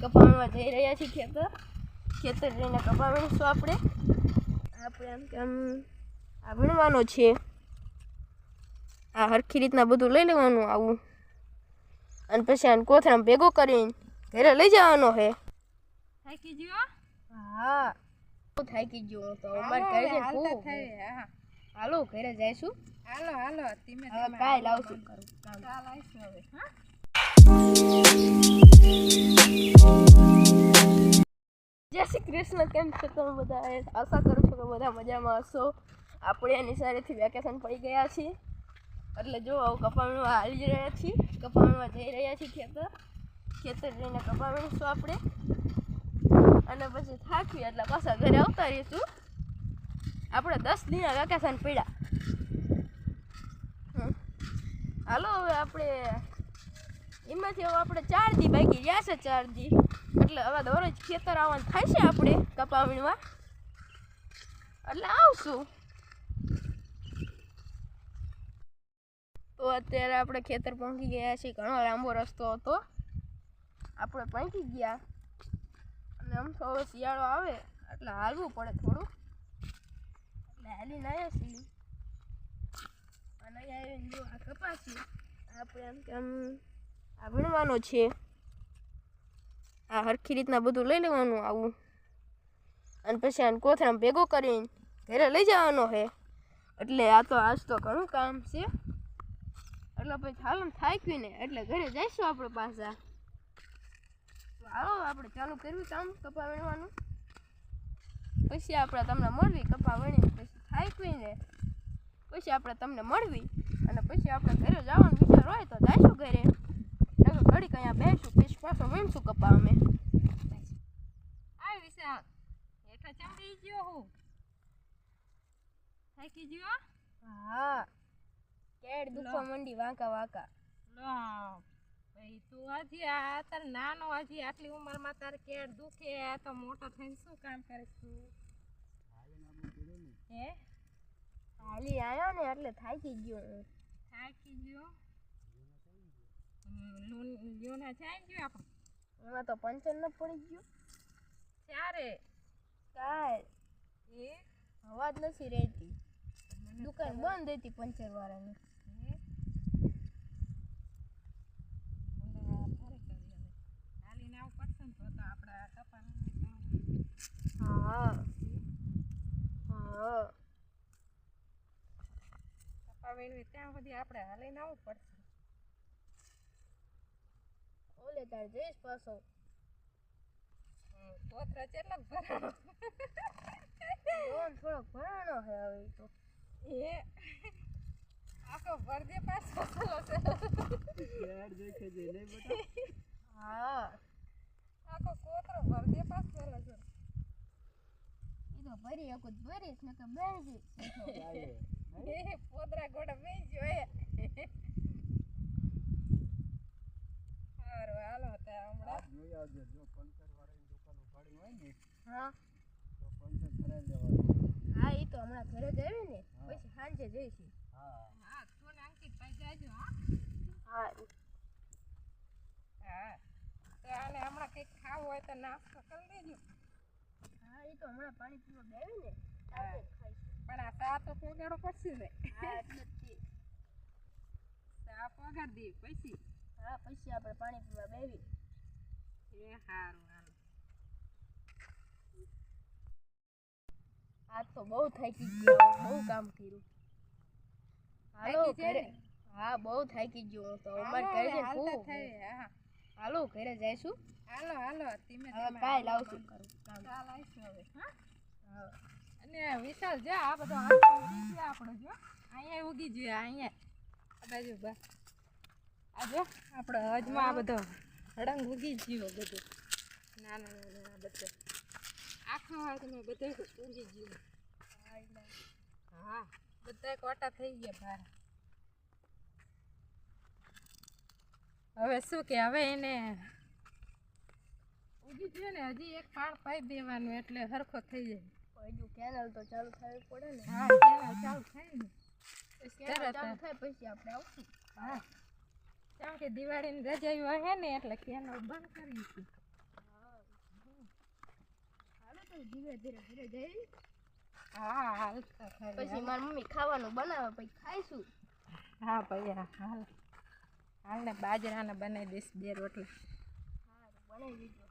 કપાવવા જઈ રહ્યા છીએ ખેતર. ખેતર જઈને કપા વીણીશું આપણે. આપણે આમ કે આમ આ વીણવાનો છે. આ હરખી રીતના બધું લઈ લેવાનું આવું. અને પછી આને કોથળામાં ભેગો કરીને ઘરે લઈ જવાનો હે થાકી ગયો? હા. બહુ થાકી ગયો હું તો. અમારે ઘરે જઈને હા. હાલો ઘરે જઈશું. હાલો હાલો ધીમે હવે ધીમે કાંઈ લાવશું. કાલ આવશું હવે. હા. કૃષ્ણ કેમ છો તમે બધા આશા કરું છું કે બધા મજામાં હશો. આપણે એની સારેથી વેકેશન પડી ગયા છીએ. એટલે જો આવું કપાવણમાં હાલી રહ્યા છીએ. કપાણમાં જઈ રહ્યા છીએ ખેતર. ખેતર જઈને કપામણીશું આપણે. અને પછી થાકી એટલે પાછા ઘરે આવતા રહીશું આપણે દસ દિન વેકેશન પડ્યા. હાલો હવે આપણે એમાંથી હવે આપણે ચાર દી બાકી રહ્યા છે ચાર દી એટલે હવે દરરોજ ખેતર આવવાનું થાય છે આપણે કપાવીણમાં. એટલે આવશું. તો અત્યારે આપણે ખેતર પહોંચી ગયા છીએ. ઘણો લાંબો રસ્તો હતો. આપણે પહોંચી ગયા. અને આમ હવે શિયાળો આવે, એટલે હાલવું પડે થોડું. એટલે હાલીને આવ્યા છીએ. અને આ કપાસી આપણે એમ કે આ ભણવાનો છે. આ હરખી રીતના બધું લઈ લેવાનું આવું. અને પછી આને કોથરામાં ભેગો કરીને ઘરે લઈ જવાનો છે. એટલે આ તો આજ તો ઘણું કામ છે. એટલે પછી હાલ થાક્યું ને? એટલે ઘરે જઈશું આપણે પાછા. હાલો, આપણે ચાલુ કર્યું કામ કપા વીણવાનું. પછી આપણે તમને મળવી કપા વીણીને પછી થાક્યું ને? પછી આપણે તમને મળવી અને પછી આપણે ઘરે જવાનું વિચાર હોય તો જઈશું ઘરે. નકર ઘડીક અહીંયા બેસું પછી પાછો વીણશું કપા અમે. આવી વિશાલ હેઠા ચમડી ગયો હું. થાકી ગયો હા. કેડ દુખવા મંડી વાંકા વાંકા. લો. ભાઈ તું હજી આ તાર નાનો હજી આટલી ઉંમરમાં તારે કેડ દુખે આ તો મોટો થઈને શું કામ કરીશ તું? હે? હાલી આવ્યો ને એટલે થાકી ગયો હું. થાકી ગયો? લ્યોના ચાઈ ગયું આપણે એમાં તો પંચર ન પડી ગયું. ત્યારે કાલ. એ? હવા જ નથી રહેતી. દુકાન બંધ હતી પંચર વાળાની. હે. હા હા. કપા વીણવી ત્યાં સુધી આપણે હાલીને આવવું પડશે. ઓલે તાર જઈશ પાછો. પોતરા કેટલાક ભરાણો. લોન થોડોક ભરાણો છે હવે તો. એ આખો ભરદે પાછો ચલો હા. આખો કોથળો ભરદે પાછો ચલો છે. એ તો ભરી એક જ ભરીશ ને કે બેસી પોતરા પોદરા ગોડા બેસી ગયો સારું હાલો ત્યાં હમણાં. હા. હા એ તો હમણાં ઘરે જ આવી ને પછી સાંજે જઈશું. હા. તું ને અંકિત ભાઈ જાજો હા. હા. હા. તો આને હમણાં કંઈક ખાવું હોય તો નાસ્તો કરી દેજો. હા એ તો હમણાં પાણી પીવા બેવી ને ખાઈશું. પણ આ સા તો પોગાડો પડશે ને. હા એટલે જ તે. ચા પોગાડ દે પછી. હા પછી આપણે પાણી પીવા બેવી એ સારું હાલો આજ તો બહુ થાકી ગયો બહુ કામ કર્યું. હાલો ઘરે હા બહુ થાકી ગયો હું તો અમાર ઘરે જઈને હા. હાલો ઘરે જઈશું. હાલો હાલો ધીમે હવે ધીમે કાંઈ લાવશું. કામ. ચા હવે. હા? અને વિશાલ જો આ બધો આપણો જો. અહીંયા ઉગી ગયો અહીંયા. આ બાજુ બા. આ જો આપણો હજમાં આ બધો રંગ ઉગી ગયો બધો. નાના નાના બધો. આખા હાથમાં બધા ઉગી ગયો. હા બધા કોટા થઈ ગયા બહાર હવે શું કે હવે એને ઉગી ગયો ને હજી એક પાણ પાઈ દેવાનું એટલે સરખો થઈ જાય. હજુ કેનલ તો ચાલુ થવી પડે ને. હા કેનલ ચાલુ થાય ને. તરત ચાલુ થાય પછી આપણે આવશું. હા. કારણ કે દિવાળીની રજાઈ હે ને એટલે કેનો બંધ કરી છે હાલો તો ધીરે ધીરે જઈ. હા હાલ પછી મારી મમ્મી ખાવાનું બનાવે પછી ખાઈશું. હા ભાઈ હા હાલ. હાલ ને બાજરાના બનાવી દઈશ બે રોટલા. હા બનાવી દીધું.